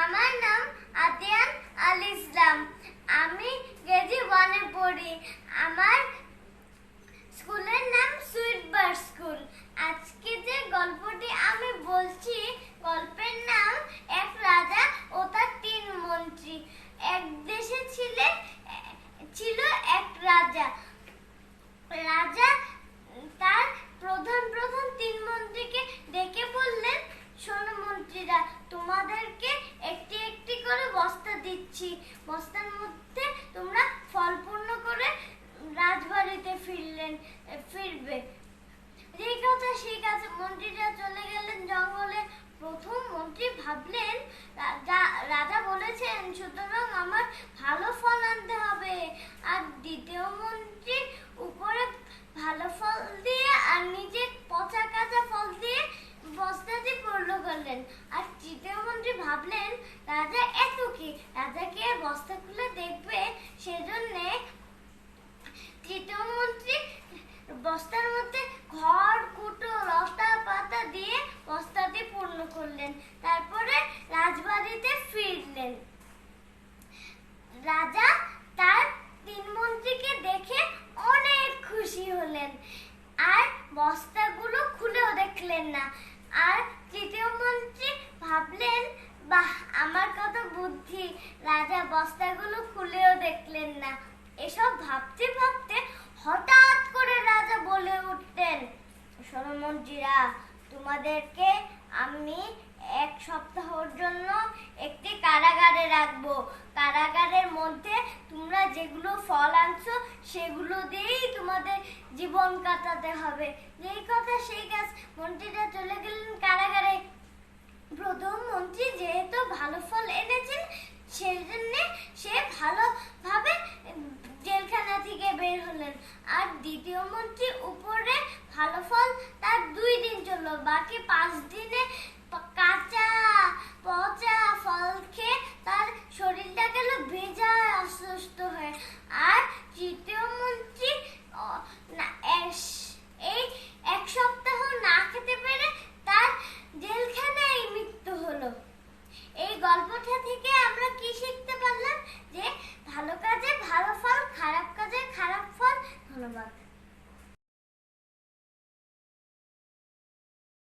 আমার নাম আতিয়ান আল আমি কেজি ওয়ানে পড়ি। আমার স্কুলের নাম সুইট বার স্কুল আজকে যে গল্পটি আমি বলছি গল্পের নাম এক রাজা ও তার তিন মন্ত্রী এক দেশে ছিলেন ছিল এক রাজা রাজা তার প্রধান প্রধান তিন মন্ত্রীকে ডেকে বললেন শোনো মন্ত্রীরা তোমাদেরকে একটি একটি করে বস্তা দিচ্ছি বস্তার মধ্যে তোমরা ফল পূর্ণ করে রাজবাড়িতে ফিরলেন ফিরবে। যেই কথা সেই কাছে মন্ত্রীরা চলে গেলেন জঙ্গলে। প্রথম মন্ত্রী ভাবলেন, রাজা বলেছেন, সুতরাং আমার ভালো ফল আনতে হবে। আর দ্বিতীয় মন্ত্রী উপরে ভালো ফল দিয়ে আর নিজে পচা কাঁচা ফল দিয়ে বস্তাটি পূর্ণ করলেন। আর তৃতীয় মন্ত্রী ভাবলেন, রাজা এত কি? রাজাকে বস্তা খুলে দেখবে সেজন্যে তৃতীয় মন্ত্রী বস্তার মধ্যে খড় কুটো, লতা পাতা দিয়ে বস্তাটি পূর্ণ করলেন। তারপরে রাজবাড়িতে ফিরলেন। রাজা তার তিন মন্ত্রীকে দেখে অনেক খুশি হলেন। আর বস্তাগুলো খুলেও দেখলেন না। আর তৃতীয় মন্ত্রী ভাবলেন, বাহ, আমার কত বুদ্ধি। রাজা বস্তাগুলো খুলেও দেখলেন না। এসব ভাবতে ভাবতে শোনো তোমাদেরকে আমি এক সপ্তাহের জন্য একটি কারাগারে রাখব। কারাগারের মধ্যে তোমরা যেগুলো ফল আনছো, সেগুলো দিয়েই তোমাদের জীবন কাটাতে হবে। যেই কথা সেই কাজ। মন্ত্রীরা চলে গেলেন কারাগারে। প্রথম মন্ত্রী যেহেতু ভালো ফল এনেছেন সেই জন্য সে ভালোভাবে জেলখানা থেকে বের হলেন। আর দ্বিতীয় মন্ত্রী উপরে বাকি পাঁচ দিনে কাঁচা, পচা ফল খেয়ে তার শরীরটা গেল ভেজা অসুস্থ হয়ে। আর তৃতীয় মন্ত্রী এই এক সপ্তাহ না খেতে পেরে তার জেলখানায় মৃত্যু হলো। এই গল্পটা থেকে আমরা কি শিখতে পারলাম? যে ভালো কাজে ভালো ফল, খারাপ কাজে খারাপ ফল, ধন্যবাদ।